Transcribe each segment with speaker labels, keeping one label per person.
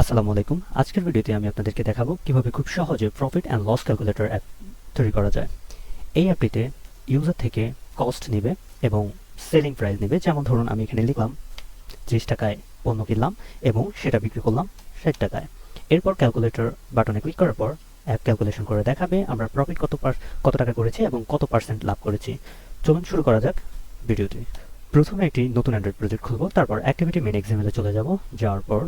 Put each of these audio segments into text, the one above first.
Speaker 1: আসসালামু আলাইকুম। আজকের ভিডিওতে আমি আপনাদেরকে দেখাবো কীভাবে খুব সহজে profit and loss calculator app তৈরি করা যায়। এই অ্যাপটিতে ইউজার থেকে কস্ট নেবে এবং সেলিং প্রাইস নেবে। যেমন ধরুন, আমি এখানে লিখলাম ত্রিশ টাকায় পণ্য কিনলাম এবং সেটা বিক্রি করলাম ষাট টাকায়। এরপর ক্যালকুলেটর বাটনে ক্লিক করার পর অ্যাপ ক্যালকুলেশন করে দেখাবে আমরা প্রফিট কত কত টাকা করেছি এবং কত পার্সেন্ট লাভ করেছি। চলুন শুরু করা যাক ভিডিওটি প্রথমে একটি নতুন অ্যান্ড্রয়েড প্রজেক্ট খুলব, তারপর অ্যাক্টিভিটি মেন এক্সামেলে চলে যাব। যাওয়ার পর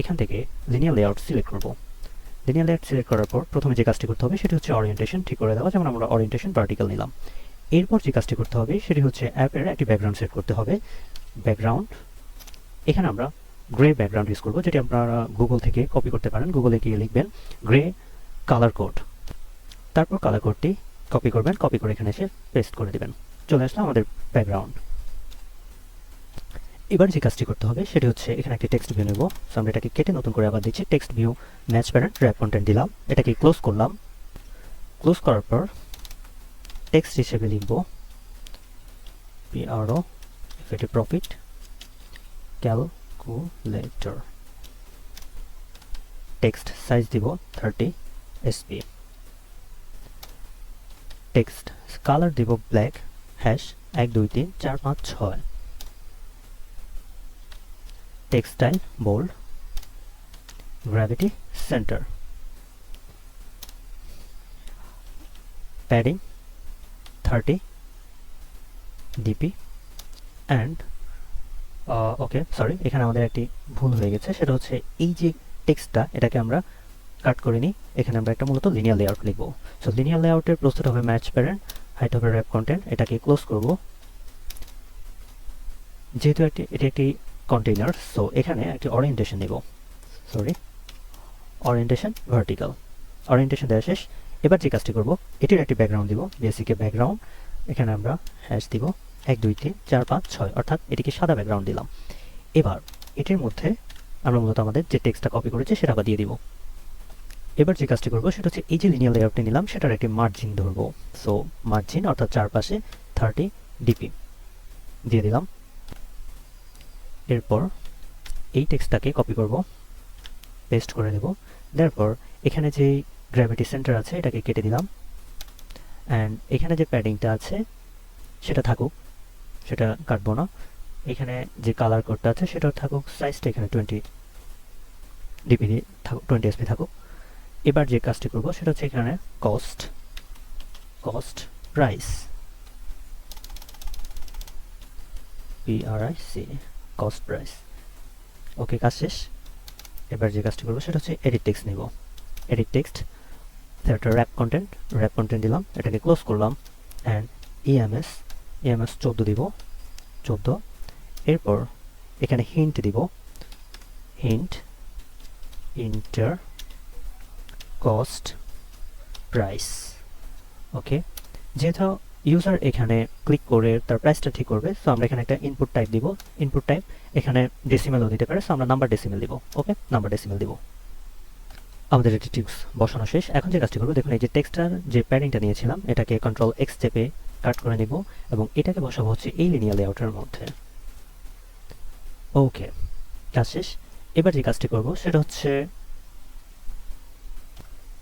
Speaker 1: এখান থেকে লিনিয়ার লেআউট সিলেক্ট করব। লিনিয়ার লেআউট সিলেক্ট করার পর প্রথমে যে কাজটি করতে হবে সেটি হচ্ছে অরিয়েন্টেশন ঠিক করে দেওয়া, যেমন আমরা অরিয়েন্টেশন ভার্টিক্যাল নিলাম। এরপর যে কাজটি করতে হবে সেটি হচ্ছে অ্যাপের একটি ব্যাকগ্রাউন্ড সেট করতে হবে। ব্যাকগ্রাউন্ড এখানে আমরা গ্রে ব্যাকগ্রাউন্ড ইউজ করব, যেটি আপনারা গুগল থেকে কপি করতে পারেন। গুগলে গিয়ে লিখবেন গ্রে কালার কোড তারপর কালার কোডটি কপি করবেন কপি করে এখানে এসে পেস্ট করে দেবেন। চলে আসলো আমাদের ব্যাকগ্রাউন্ড এবার যে কাজটি করতে হবে সেটি হচ্ছে এখানে একটি টেক্সট ভিউ নেব। সো আমরা এটাকে কেটে নতুন করে আবার দিচ্ছি। Text view match parent wrap content দিলাম। এটাকে ক্লোজ করলাম। ক্লোজ করার পর টেক্সট হিসেবে লিখব পিআরও ইফ এটি প্রফিট ক্যালকুলেটর টেক্সট সাইজ দিব থার্টি এসপি টেক্সট কালার দিব ব্ল্যাক হ্যাশ এক, দুই, তিন, চার, পাঁচ, ছয়। Textile bold gravity center, padding 30 dp and okay sorry এখানে আমাদের একটি ভুল হয়ে গেছে, সেটা হচ্ছে এই যে টেক্সটটা, এটাকে আমরা কাট করে নিই, এখানে আমরা একটা মূলত লিনিয়ার লেআউট লিখব। সো লিনিয়ার লেআউটের প্রস্তুত হবে ম্যাচ প্যারেন্ট হাইট হবে র্যাপ কন্টেন্ট এটাকে ক্লোজ করব। যেহেতু একটি, এটি একটি কন্টেইনার সো এখানে একটি অরিয়েন্টেশন নেব। সরি অরিয়েন্টেশন ভার্টিক্যাল অরিয়েন্টেশন দেওয়া শেষ। এবার যে কাজটি করব, এটির একটি ব্যাকগ্রাউন্ড দিব বেসিকে ব্যাকগ্রাউন্ড এখানে আমরা হ্যাশ দিব, এক, দুই, তিন, চার, পাঁচ, ছয়, অর্থাৎ এটিকে সাদা ব্যাকগ্রাউন্ড দিলাম। এবার এটির মধ্যে আমরা মূলত আমাদের যে টেক্সটটা কপি করেছি, সেটা আবার দিয়ে দিব। এবার যে কাজটি করব, সেটা হচ্ছে এই যে লিনিয়ার লেআউটটি নিলাম, সেটার একটি মার্জিন ধরবো। সো মার্জিন অর্থাৎ চারপাশে থার্টি ডিপি দিয়ে দিলাম। এরপর এই টেক্সটটাকে কপি করব পেস্ট করে দেব তারপর এখানে যে গ্র্যাভিটি সেন্টার আছে, এটাকে কেটে দিলাম। অ্যান্ড এখানে যে প্যাডিংটা আছে, সেটা থাকুক, সেটা কাটবো না। এখানে যে কালার কোডটা আছে, সেটাও থাকুক সাইজটা এখানে টোয়েন্টি ডিপি থাকুক টোয়েন্টি এসপি থাকুক। এবার যে কাজটি করব, সেটা হচ্ছে এখানে cost cost price P R I C cost price okay কাজ শেষ। এবার যে কাজটি করব, সেটা হচ্ছে এডিট টেক্সট নিব। এডিট টেক্সট একটা র্যাপ কন্টেন্ট র্যাপ কন্টেন্ট দিলাম, এটাকে ক্লোজ করলাম অ্যান্ড ইএমএস ইএমএস চোদ্দ দিব, চোদ্দ। এরপর এখানে হিন্ট দিব। Hint enter cost price okay যেহেতু ইউজার এখানে ক্লিক করে তার প্রাইসটা ঠিক করবে সো আমরা এখানে একটা ইনপুট টাইপ দিব। ইনপুট টাইপ এখানে ডেসিমেলও দিতে পারে সো আমরা নাম্বার ডেসিমেল দিব ওকে নাম্বার ডেসিমেল দিব। আমাদের এটি টিপস বসানো শেষ। এখন যে কাজটি করব, দেখুন, এই যে টেক্সটার যে প্যাডিংটা নিয়েছিলাম, এটাকে কন্ট্রোল এক্স চেপে কাট করে নিব এবং এটাকে বসাবো হচ্ছে এই লিনিয়ার লেআউটের মধ্যে। ওকে কাজ শেষ। এবার যে কাজটি করব, সেটা হচ্ছে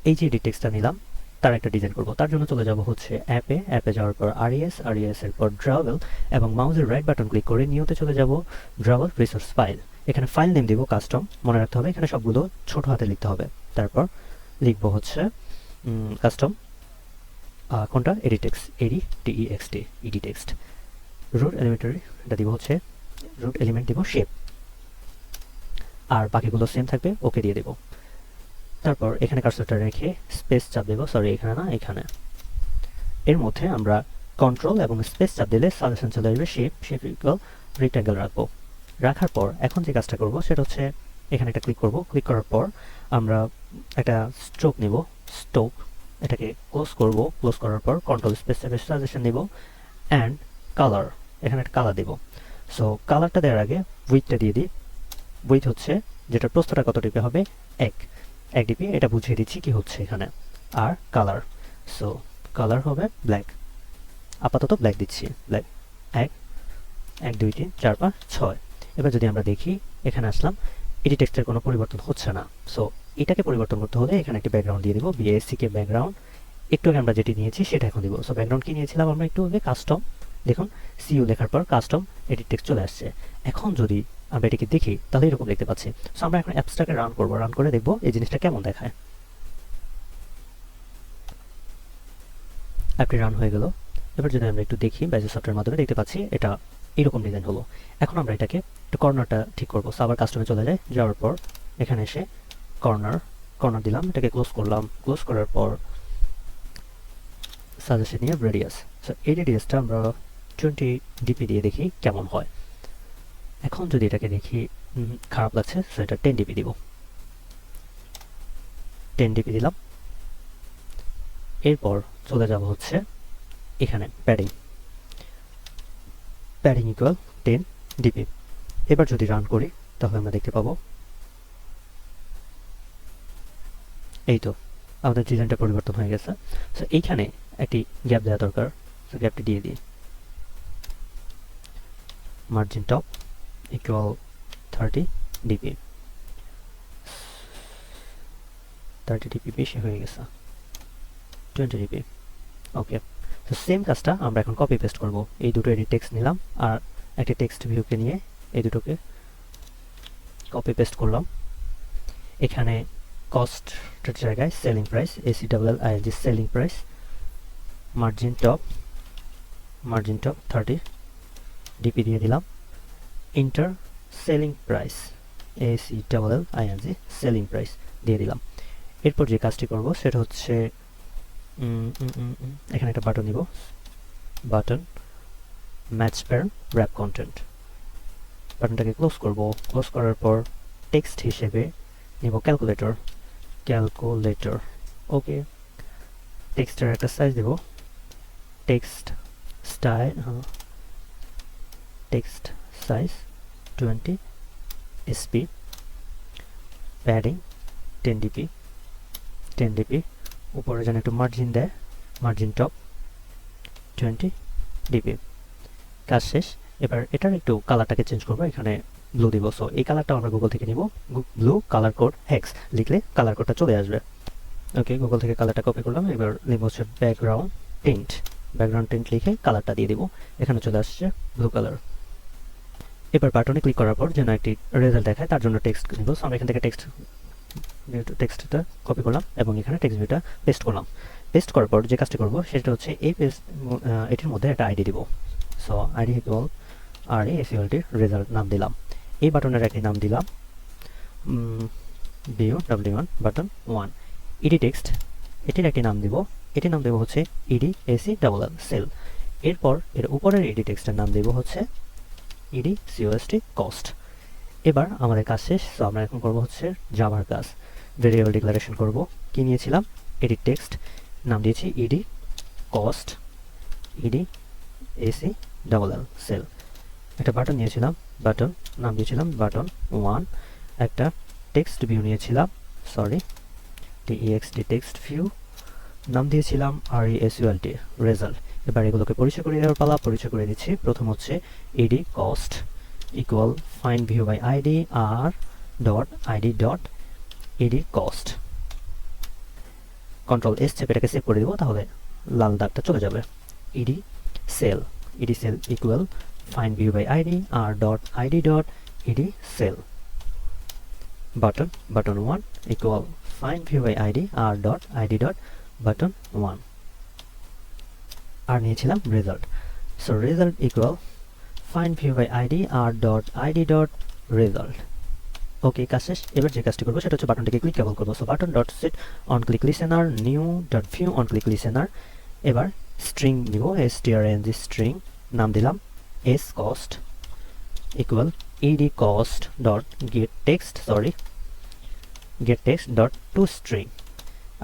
Speaker 1: এই যে এডিট টেক্সটটা নিলাম। তার একটা ডিজাইন করব। তার জন্য চলে যাব হচ্ছে অ্যাপে অ্যাপে যাওয়ার পর আরইএস আরইএস এর পর ড্রাভেল এবং মাউসের রাইট বাটন ক্লিক করে নিয়তে চলে যাব ড্রাভেল রিসোর্স ফাইল এখানে ফাইল নেম দিব কাস্টম মনে রাখতে হবে। এখানে সবগুলো ছোট হাতে লিখতে হবে। তারপর লিখব হচ্ছে কাস্টম কোনটা edit text E D T E X T E D text root elementary এটা দিব হচ্ছে রুট এলিমেন্ট দিব শেপ আর বাকিগুলো সেম থাকবে ওকে দিয়ে দেবো। তারপর এখানে কার্সরটা রেখে স্পেস চাপ দেবো। সরি এখানে না, এখানে। এর মধ্যে আমরা কন্ট্রোল এবং স্পেস চাপ দিলে সাজেশন চলে আসবে শেপ শেপ ইকুয়াল রেক্ট্যাঙ্গেল রাখব। রাখার পর এখন যে কাজটা করব, সেটা হচ্ছে এখানে একটা ক্লিক করব। ক্লিক করার পর আমরা একটা স্ট্রোক নিব স্ট্রোক এটাকে ক্লোজ করব। ক্লোজ করার পর কন্ট্রোল স্পেস চাপে সাজেশন নিব অ্যান্ড কালার এখানে একটা কালার দেব। সো কালারটা দেওয়ার আগে উইথটা দিয়ে দিই। উইথ হচ্ছে, যেটা প্রস্তটা কত ডিপি হবে? এক। এক ডিপি এটা বুঝিয়ে দিচ্ছি কি হচ্ছে এখানে। আর কালার সো কালার হবে ব্ল্যাক আপাতত ব্ল্যাক দিচ্ছি। ব্ল্যাক এক এক, দুই, তিন, চার, পাঁচ, ছয়। এবার যদি আমরা দেখি, এখানে আসলাম। এটি টেক্সটের কোনো পরিবর্তন হচ্ছে না। সো এটাকে পরিবর্তন করতে হলে এখানে একটি ব্যাকগ্রাউন্ড দিয়ে দেবো বিএসসি কে ব্যাকগ্রাউন্ড একটু আগে আমরা যেটি নিয়েছি, সেটা এখন দিব। সো ব্যাকগ্রাউন্ড কি নিয়েছিলাম আমরা একটু আগে? কাস্টম দেখুন সিইউ লেখার পর কাস্টম এডিট টেক্সট চলে আসছে। এখন যদি আমরা এটিকে দেখি, তাহলে এরকম দেখতে পাচ্ছি। সো আমরা এখন অ্যাপসটাকে রান করব রান করে দেখব এই জিনিসটা কেমন দেখায়। অ্যাপটি রান হয়ে গেল। এবার যদি আমরা একটু দেখি ব্যাজের সফটওয়্যার মাধ্যমে দেখতে পাচ্ছি, এটা এরকম ডিজাইন হলো। এখন আমরা এটাকে একটু কর্নারটা ঠিক করব। সো আবার কাস্টমে চলে যায়, যাওয়ার পর এখানে এসে কর্নার কর্নার দিলাম, এটাকে ক্লোজ করলাম। ক্লোজ করার পর সাজেশন নিয়ে রেডিয়াস সো এই রেডিয়াসটা আমরা টোয়েন্টি ডিপি দিয়ে দেখি কেমন হয়। এখন যদি এটাকে দেখি খারাপ লাগছে সো এটা টেন ডিপি দিব। টেন ডিপি দিলাম। এরপর চলে যাব হচ্ছে এখানে padding padding equal ten DP এবার যদি রান করি, তাহলে আমরা দেখতে পাবো, এই তো, আমাদের ডিজাইনটা পরিবর্তন হয়ে গেছে। সো এইখানে একটি গ্যাপ দেওয়া দরকার। গ্যাপটি দিয়ে দিই। Margin top equal thirty DP thirty DP বেশি হয়ে গেছে। টোয়েন্টি ডিপি ওকে তো সেম কাজটা আমরা এখন কপি পেস্ট করব। এই দুটো এডিট টেক্সট নিলাম আর একটি টেক্সট ভিউকে নিয়ে এই দুটোকে কপি পেস্ট করলাম। এখানে কস্টের জায়গায় selling price S E double L I N G selling price margin top margin top thirty DP দিয়ে দিলাম। Enter selling price S E double L I N G selling price দিয়ে দিলাম। এরপর যে কাজটি করব সেটা হচ্ছে এখানে একটা বাটন নিব। Button match parent wrap content বাটনটাকে close করব। ক্লোজ করার পর টেক্সট হিসেবে নিব ক্যালকুলেটর ক্যালকুলেটর ওকে টেক্সটের একটা সাইজ দেব। Text style text size twenty SP padding ten DP ten DP উপরে যেন একটু মার্জিন দেয় মার্জিন টপ টোয়েন্টি ডিপি কাজ শেষ। এবার এটার একটু কালারটাকে চেঞ্জ করব, এখানে ব্লু দিব। সো এই কালারটা আমরা গুগল থেকে নিব। ব্লু কালার কোড হেক্স লিখলে কালার কোডটা চলে আসবে। ওকে গুগল থেকে কালারটা কপি করলাম। এবার লিখব হচ্ছে ব্যাকগ্রাউন্ড টিন্ট ব্যাকগ্রাউন্ড টিন্ট লিখে কালারটা দিয়ে দিব। এখানে চলে আসছে ব্লু কালার এবার বাটনে ক্লিক করার পর যেন একটি রেজাল্ট দেখায়, তার জন্য টেক্সট নিব। আমরা এখান থেকে টেক্সট টেক্সটটা কপি করলাম এবং এখানে টেক্সট ভিউটা পেস্ট করলাম। পেস্ট করার পর যে কাজটি করব, সেটা হচ্ছে এই পেস্ট এটির মধ্যে একটা আইডি দিব। সো আইডি ইকুয়াল আর এসিওলটির রেজাল্ট নাম দিলাম। এই বাটনের একটি নাম দিলাম। বিউ W one button one ED text এটির একটি নাম দিব। এটির নাম দেব হচ্ছে ED S E double L sell এরপর এর উপরের ইডি টেক্সটের নাম দেব হচ্ছে ইডি সিওএসটি কস্ট এবার আমাদের কাজ শেষ তো আমরা এখন করব হচ্ছে জাভার কাজ। ভেরিয়েবল ডিক্লারেশন করব। কি নিয়েছিলাম? এডিট টেক্সট নাম দিয়েছি ED cost ED S E double L sell একটা বাটন নিয়েছিলাম বাটন নাম দিয়েছিলাম বাটন ওয়ান একটা টেক্সট ভিউ নিয়েছিলাম sorry T X T text view নাম দিয়েছিলাম আর ইএসইউএলটি রেজাল্ট এবার এগুলোকে পরিচয় করে দেওয়ার পালা, পরিচয় করে দিচ্ছি। প্রথম হচ্ছে ED cost equal find view by ID R dot ID dot ED cost control S চেপে এটাকে সেভ করে দিব, তাহলে লাল দাগটা চলে যাবে। ED sell ED sell equal find view by id r dot id dot ed cell. Button button 1 equal find view by ID R dot ID dot button 1 R নিয়েছিলাম result so result equal find view by ID R dot ID dot result okay কাজ শেষ। এবার যে কাজটি করব, সেটা হচ্ছে বাটনটিকে click কেবল করব। So button dot set on click listener new dot view on click listener এবার স্ট্রিং নিব S T R N G string নাম দিলাম s cost equal ed cost dot get text, sorry, get text dot to string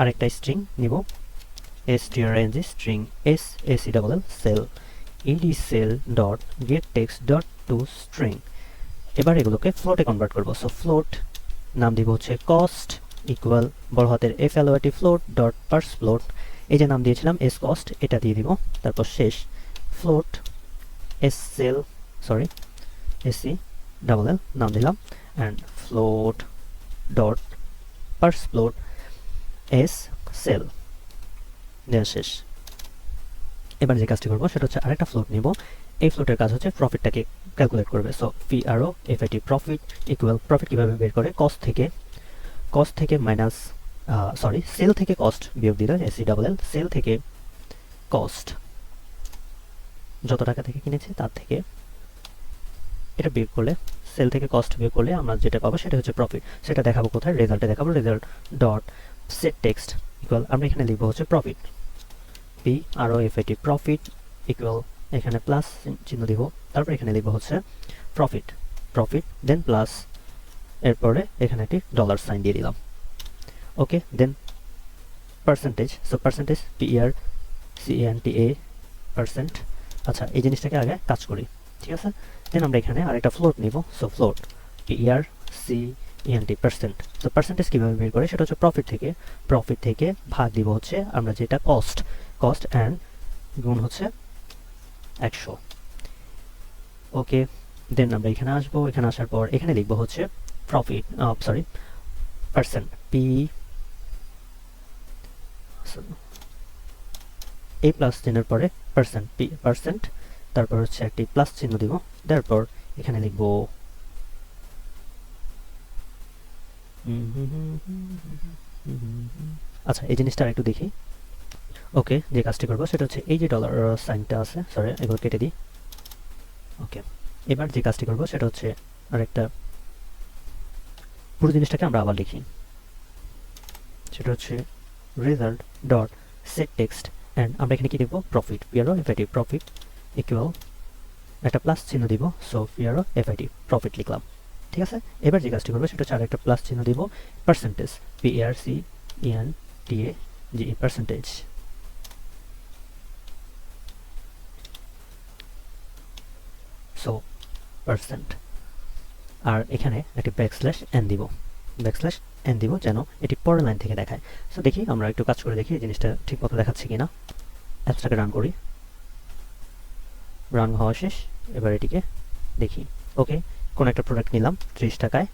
Speaker 1: আরেকটা string নিব strng string s ac double l cell ed cell dot get text dot to string. এবার এগুলোকে ফ্লোটে convert করব। So float নাম দিব হচ্ছে cost equal বড় হাতের F L O A T float dot parse float এই যে নাম দিয়েছিলাম এস কস্ট এটা দিয়ে দিব। তারপর শেষ float S sell sorry S E double L নাম দিলাম। And float dot parse float S sell দেওয়া শেষ। এবার যে কাজটি করব, সেটা হচ্ছে আরেকটা ফ্লোট নিব। এই ফ্লোটের কাজ হচ্ছে প্রফিটটাকে ক্যালকুলেট করবে। So P R O F I T profit equal profit কীভাবে বের করে? কস্ট থেকে কস্ট থেকে মাইনাস সরি সেল থেকে কস্ট বিয়োগ দিলে S E double L sell থেকে কস্ট যত টাকা থেকে কিনেছে, তার থেকে এটা বিয়োগ করলে সেল থেকে কস্ট বিয়োগ করলে আমরা যেটা পাবো সেটা হচ্ছে প্রফিট সেটা দেখাবো কোথায়? রেজাল্টে দেখাবো। Result dot set text equal আমরা এখানে লিখব হচ্ছে profit P R O F I T profit equal এখানে প্লাস চিহ্ন দিব, তারপর এখানে লিখব হচ্ছে প্রফিট প্রফিট দেন প্লাস এরপরে এখানে একটি ডলার সাইন দিয়ে দিলাম। Okay then percentage so percentage P E R C N T A percent আচ্ছা এই জিনিসটাকে আগে কাজ করি, ঠিক আছে? দেন আমরা এখানে আরেকটা ফ্লোট নিব so float P E R C E N T percent তো পার্সেন্টেজ কীভাবে বের করে? সেটা হচ্ছে প্রফিট থেকে। প্রফিট থেকে ভাগ দিব হচ্ছে আমরা যেটা কস্ট কস্ট অ্যান্ড গুণ হচ্ছে একশো। ওকে দেন আমরা এখানে আসব। এখানে আসার পর এখানে লিখব হচ্ছে profit sorry percent P A plus চিহ্নের পরে পার্সেন্ট পি পার্সেন্ট তারপর হচ্ছে একটি প্লাস চিহ্ন দিব। তারপর এখানে লিখব আচ্ছা এই জিনিসটা একটু দেখি। ওকে, যে কাজটি করব সেটা হচ্ছে এই যে ডলার সাইনটা আছে সরি এগুলো কেটে দিই। ওকে, এবার যে কাজটি করব সেটা হচ্ছে আরেকটা, পুরো জিনিসটাকে আমরা আবার লিখি। সেটা হচ্ছে result dot set text and আমরা এখানে কি লিখব profit P R O F I T profit equal একটা প্লাস চিহ্ন দিব সো পিআরও এফআইটি প্রফিট লিখলাম। ঠিক আছে? এবার যে কাজটি করব সেটা হচ্ছে আরেকটা প্লাস চিহ্ন দিব percentage P R C E N T A G percentage so percent আর এখানে একটি ব্যাকস্ল্যাশ এন দিব। ব্যাকস্ল্যাশ এন দিব যেন এটি পরের লাইন থেকে দেখায়। সো দেখি আমরা একটু কাজ করে দেখি জিনিসটা ঠিক মতো দেখাচ্ছে কিনা। অ্যাপসটাকে রান করি। রান হওয়া শেষ। এবার এটিকে দেখি। ওকে কোন একটা প্রোডাক্ট নিলাম, ত্রিশ টাকায়,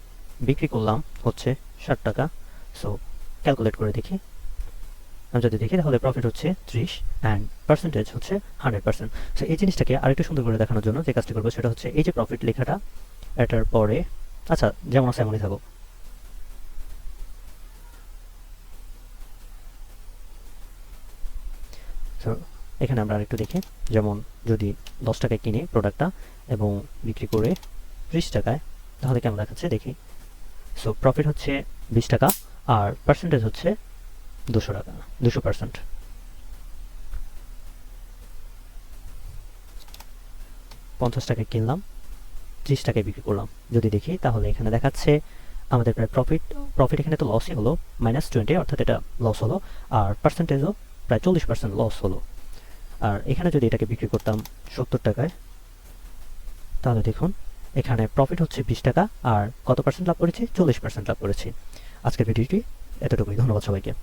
Speaker 1: বিক্রি করলাম হচ্ছে ষাট টাকা। সো ক্যালকুলেট করে দেখি। আমি যদি দেখি তাহলে প্রফিট হচ্ছে ত্রিশ অ্যান্ড পার্সেন্টেজ হচ্ছে হান্ড্রেড পার্সেন্ট সো এই জিনিসটাকে আরেকটু সুন্দর করে দেখানোর জন্য যে কাজটি করব সেটা হচ্ছে এই যে প্রফিট লেখাটা, এটার পরে আচ্ছা যেমন আছে এমনই থাকুক। সো এখানে আমরা আরেকটু দেখি। যেমন যদি দশ টাকায় কিনে প্রোডাক্টটা এবং বিক্রি করে ত্রিশ টাকায়, তাহলে কেমন দেখাচ্ছে দেখি। সো প্রফিট হচ্ছে বিশ টাকা আর পার্সেন্টেজ হচ্ছে দুশো টাকা, দুশো পার্সেন্ট পঞ্চাশ টাকায় কিনলাম, ত্রিশ টাকায় বিক্রি করলাম। যদি দেখি, তাহলে এখানে দেখাচ্ছে আমাদের প্রায় প্রফিট প্রফিট এখানে তো লসই হলো মাইনাস টোয়েন্টি অর্থাৎ এটা লস হলো, আর পার্সেন্টেজও প্রায় চল্লিশ পার্সেন্ট লস হলো। আর এখানে যদি এটাকে বিক্রি করতাম সত্তর টাকায়, তাহলে দেখুন এখানে প্রফিট হচ্ছে বিশ টাকা আর কত পার্সেন্ট লাভ করেছি? চল্লিশ পার্সেন্ট লাভ করেছি। আজকের ভিডিওটি এতটুকুই। ধন্যবাদ সবাইকে।